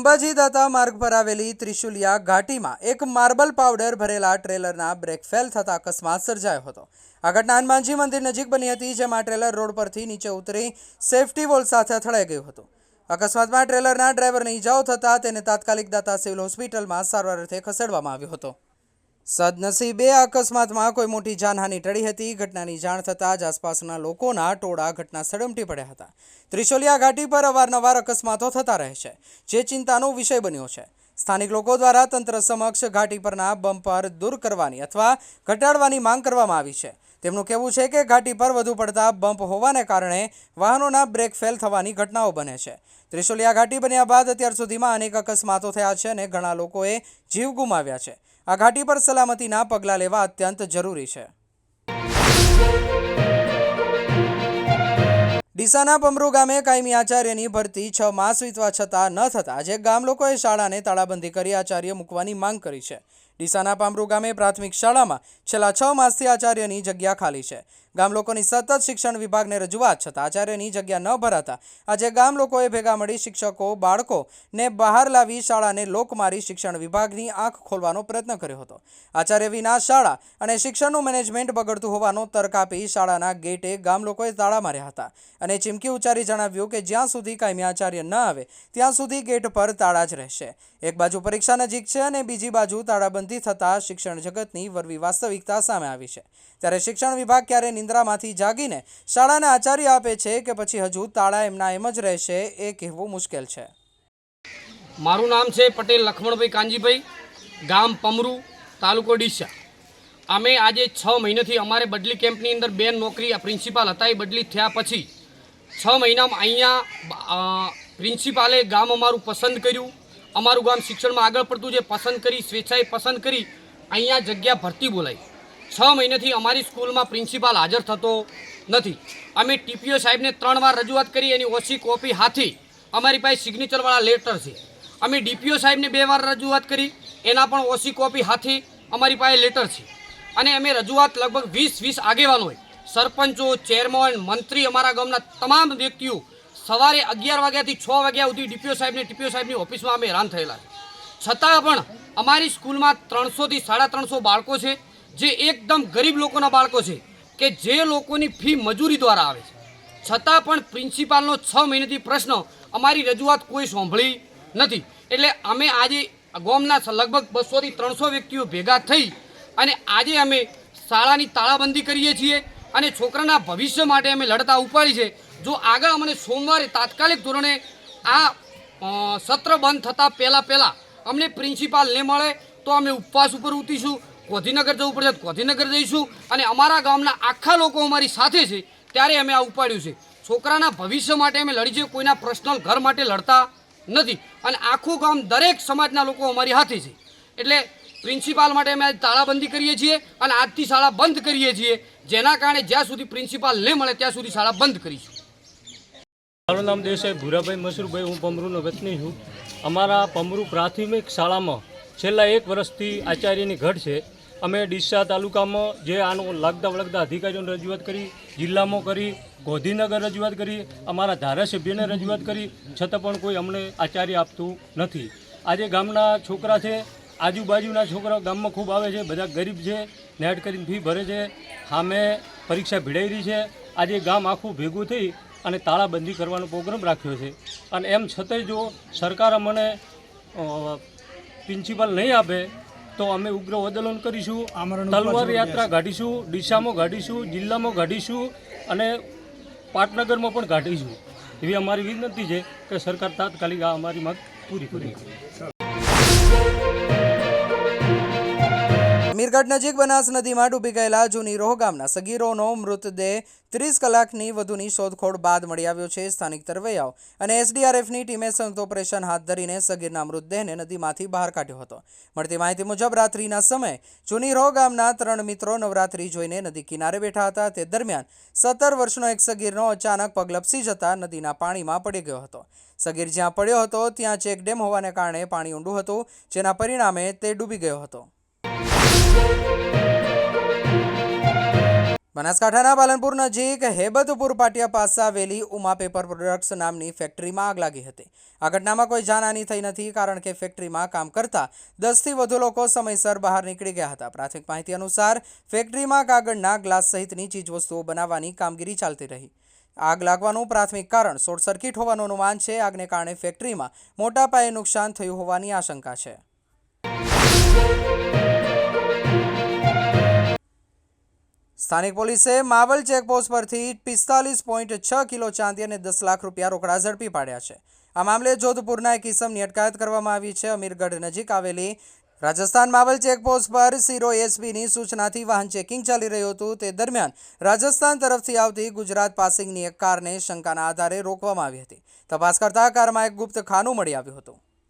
અંબાજી દાતા માર્ગ પર આવેલી ત્રિશુલિયા ઘાટીમાં એક માર્બલ પાવડર ભરેલા ટ્રેલરના બ્રેક ફેલ થતા અકસ્માત સર્જાયો હતો. આ ઘટના હનુમાનજી મંદિર નજીક બની હતી, જેમાં ટ્રેલર રોડ પરથી નીચે ઉતરી સેફટી વોલ સાથે અથડાઈ ગયું હતું. અકસ્માતમાં ટ્રેલરના ડ્રાઈવરને ઈજાઓ થતાં તેને તાત્કાલિક દાતા સિવિલ હોસ્પિટલમાં સારવાર અર્થે ખસેડવામાં આવ્યો હતો. સદનસીબે આ અકસ્માતમાં કોઈ મોટી જાનહાનિ ટળી હતી. ઘટનાની જાણ થતાં જ આસપાસના લોકોના ટોળા ઘટના સ્થળે ઉમટી પડ્યા હતા. ત્રિશોલિયા ઘાટી પર અવારનવાર અકસ્માતો થતા રહે છે, જે ચિંતાનો વિષય બન્યો છે. સ્થાનિક લોકો દ્વારા તંત્ર સમક્ષ ઘાટી પરના બમ્પર દૂર કરવાની અથવા ઘટાડવાની માંગ કરવામાં આવી છે. તેમનું કહેવું છે કે ઘાટી પર વધુ પડતા બમ્પ હોવાને કારણે વાહનોના બ્રેક ફેલ થવાની ઘટનાઓ બને છે. ત્રિશોલિયા ઘાટી બન્યા બાદ અત્યાર સુધીમાં અનેક અકસ્માતો થયા છે અને ઘણા લોકોએ જીવ ગુમાવ્યા છે. આ ઘાટી પર સલામતીના પગલાં લેવા અત્યંત જરૂરી છે. ડીસાના પમરુ ગામે કાયમી આચાર્યની ભરતી છ માસ વીતવા છતાં ન થતાં આજે ગામ લોકોએ શાળાને તાળાબંધી કરી આચાર્ય મૂકવાની માંગ કરી છે. ડીસાના પામરુ ગામે પ્રાથમિક શાળામાં છેલ્લા છ માસથી આચાર્યની જગ્યા ખાલી છે. ગામ લોકોની સતત શિક્ષણ વિભાગને રજૂઆત છતાં આચાર્યની જગ્યા ન ભરાતા આજે ગામ લોકોએ ભેગા મળી શિક્ષકો બાળકોને બહાર લાવી શાળાને લોક મારી શિક્ષણ વિભાગની આંખ ખોલવાનો પ્રયત્ન કર્યો હતો. આચાર્ય વિના શાળા અને શિક્ષણનું મેનેજમેન્ટ બગડતું હોવાનો તર્ક આપી શાળાના ગેટે ગામ લોકોએ તાળા માર્યા હતા અને ચીમકી ઉચ્ચારી જણાવ્યું કે જ્યાં સુધી કાયમી આચાર્ય ન આવે, ત્યાં સુધી ગેટ પર તાળા જ રહેશે. એક બાજુ પરીક્ષા નજીક છે અને બીજી બાજુ તાળાબંધી થતાં શિક્ષણ જગતની વરવી વાસ્તવિકતા સામે આવી છે. ત્યારે શિક્ષણ વિભાગ ક્યારે નિંદ્રામાંથી જાગીને શાળાને આચાર્ય આપે છે કે પછી હજુ તાળા એમના એમ જ રહેશે એ કહેવું મુશ્કેલ છે. મારું નામ છે પટેલ લખમણભાઈ કાંજીભાઈ ગામ પમરુ, તાલુકો ડીસા. અમે આજે છ મહિનાથી અમારે બદલી કેમ્પની અંદર બેન નોકરી પ્રિન્સિપાલ હતા એ બદલી થયા પછી છ મહિનામાં અહીંયા પ્રિન્સિપાલે ગામ અમારું પસંદ કર્યું. અમારું ગામ શિક્ષણમાં આગળ પડતું જે પસંદ કરી, સ્વેચ્છાએ પસંદ કરી, અહીંયા જગ્યા ભરતી બોલાઈ. છ મહિનાથી અમારી સ્કૂલમાં પ્રિન્સિપાલ હાજર થતો નથી. અમે ટીપીઓ સાહેબને ત્રણ વાર રજૂઆત કરી, એની ઓછી કોપી હાથી અમારી પાસે સિગ્નેચરવાળા લેટર છે. અમે ડીપીઓ સાહેબને બે વાર રજૂઆત કરી, એના પણ ઓછી કોપી હાથી અમારી પાસે લેટર છે. અને અમે રજૂઆત લગભગ વીસ વીસ આગેવાનોએ. સરપંચો, ચેરમેન, મંત્રી અમારા ગામના તમામ વ્યક્તિઓ સવારે અગિયાર વાગ્યાથી છ વાગ્યા સુધી ડીપીઓ સાહેબને ટીપીઓ સાહેબની ઓફિસમાં અમે હેરાન થયેલા છતાં પણ અમારી સ્કૂલમાં ત્રણસોથી સાડા ત્રણસો બાળકો છે, જે એકદમ ગરીબ લોકોના બાળકો છે, કે જે લોકોની ફી મજૂરી દ્વારા આવે છે. છતાં પણ પ્રિન્સિપાલનો છ મહિનાથી પ્રશ્ન અમારી રજૂઆત કોઈ સાંભળી નથી. એટલે અમે આજે ગોમના લગભગ બસોથી ત્રણસો વ્યક્તિઓ ભેગા થઈ અને આજે અમે શાળાની તાળાબંધી કરીએ છીએ અને છોકરાના ભવિષ્ય માટે અમે લડતા ઉપાડી છે. જો આગળ અમને સોમવારે તાત્કાલિક ધોરણે આ સત્ર બંધ થતાં પહેલાં પહેલાં અમને પ્રિન્સિપાલ ને મળે તો અમે ઉપવાસ ઉપર ઉતરીશું ગોધીનગર જવું પડશે ગોધીનગર જઈશું અને અમારા ગામના આખા લોકો અમારી સાથે છે ત્યારે અમે આ ઉપાડ્યું છે. છોકરાના ભવિષ્ય માટે અમે લડી છે, કોઈના પર્સનલ ઘર માટે લડતા નથી અને આખું ગામ દરેક સમાજના લોકો અમારી હાથે છે. એટલે પ્રિન્સિપાલ માટે અમે આજે તાળાબંધી કરીએ છીએ અને આજથી શાળા બંધ કરીએ છીએ. જેના કારણે જ્યાં સુધી પ્રિન્સિપાલ નહીં મળે ત્યાં સુધી શાળા બંધ કરીશું. મારું નામ દેસાઈ ભૂરાભાઈ મસરૂભાઈ, હું પમરૂનો વતની છું. અમારા પમરૂ પ્રાથમિક શાળામાં છેલ્લા એક વર્ષથી આચાર્યની ઘટ છે. અમે ડીસા તાલુકામાં જે આનો લાગતા વળગતા અધિકારીઓને રજૂઆત કરી, જિલ્લામાં કરી, ગોધીનગર રજૂઆત કરી, અમારા ધારાસભ્યને રજૂઆત કરી, છતાં પણ કોઈ અમને આચાર્ય આપતું નથી. આજે ગામના છોકરા છે, આજુબાજુના છોકરાઓ ગામમાં ખૂબ આવે છે, બધા ગરીબ છે, નેટ કરીને ફી ભરે છે. સામે પરીક્ષા ભીડાઈ રહી છે. આજે ગામ આખું ભેગું થઈ અને તાળાબંધી કરવાનો પ્રોગ્રામ રાખ્યો છે. અને એમ છતાંય જો સરકાર અમને પ્રિન્સિપાલ નહીં આપે તો અમે ઉગ્ર આંદોલન કરીશું તલવાર યાત્રા કાઢીશું ડીસામાં કાઢીશું જિલ્લામાં કાઢીશું અને પાટનગરમાં પણ કાઢીશું. એવી અમારી વિનંતી છે કે સરકાર તાત્કાલિક આ અમારી માંગ પૂરી કરી. મીરગઢ નજીક બનાસ નદીમાં ડૂબી ગયેલા જૂની રોહ ગામના સગીરોનો મૃતદેહ ત્રીસ કલાકની વધુની શોધખોળ બાદ મળી આવ્યો છે સ્થાનિક તરવૈયાઓ. અને એસડીઆરએફની ટીમે સંયુક્ત ઓપરેશન હાથ ધરીને સગીરના મૃતદેહને નદીમાંથી બહાર કાઢ્યો હતો. મળતી માહિતી મુજબ, રાત્રિના સમયે જૂની રોહ ગામના ત્રણ મિત્રો નવરાત્રી જોઈને નદી કિનારે બેઠા હતા. તે દરમિયાન સત્તર વર્ષનો એક સગીરનો અચાનક પગ લપસી જતા નદીના પાણીમાં પડી ગયો હતો. સગીર જ્યાં પડ્યો હતો, ત્યાં ચેકડેમ હોવાને કારણે પાણી ઊંડું હતું, જેના પરિણામે તે ડૂબી ગયો હતો. બનાસકાંઠાના પાલનપુર નજીક હેબતપુર પાટિયા પાસે આવેલી ઉમા પેપર પ્રોડક્ટ્સ નામની ફેક્ટરીમાં આગ લાગી હતી. આ ઘટનામાં કોઈ જાનહાની થઈ નથી કારણ કે ફેક્ટરીમાં કામ કરતા દસથી વધુ લોકો સમયસર બહાર નીકળી ગયા હતા. પ્રાથમિક માહિતી અનુસાર ફેક્ટરીમાં કાગળના ગ્લાસ સહિતની ચીજવસ્તુઓ બનાવવાની કામગીરી ચાલતી રહી. આગ લાગવાનું પ્રાથમિક કારણ શોર્ટ સર્કિટ હોવાનું અનુમાન છે. આગને કારણે ફેક્ટરીમાં મોટા પાયે નુકસાન થયું હોવાની આશંકા છે. સ્થાનિક પોલીસે માવલ ચેકપોસ્ટ પરથી પિસ્તાલીસ પોઈન્ટ છ કિલો ચાંદી અને દસ લાખ રૂપિયા રોકડા ઝડપી પાડ્યા છે. આ મામલે જોધપુરના એક ઇસમની અટકાયત કરવામાં આવી છે. અમીરગઢ નજીક આવેલી રાજસ્થાન માવલ ચેકપોસ્ટ પર સીરો એસબીની સૂચનાથી વાહન ચેકિંગ ચાલી રહ્યું હતું. તે દરમિયાન રાજસ્થાન તરફથી આવતી ગુજરાત પાસિંગની એક કારને શંકાના આધારે રોકવામાં આવી હતી. તપાસ કરતા કારમાં એક ગુપ્ત ખાનું મળી આવ્યું હતું.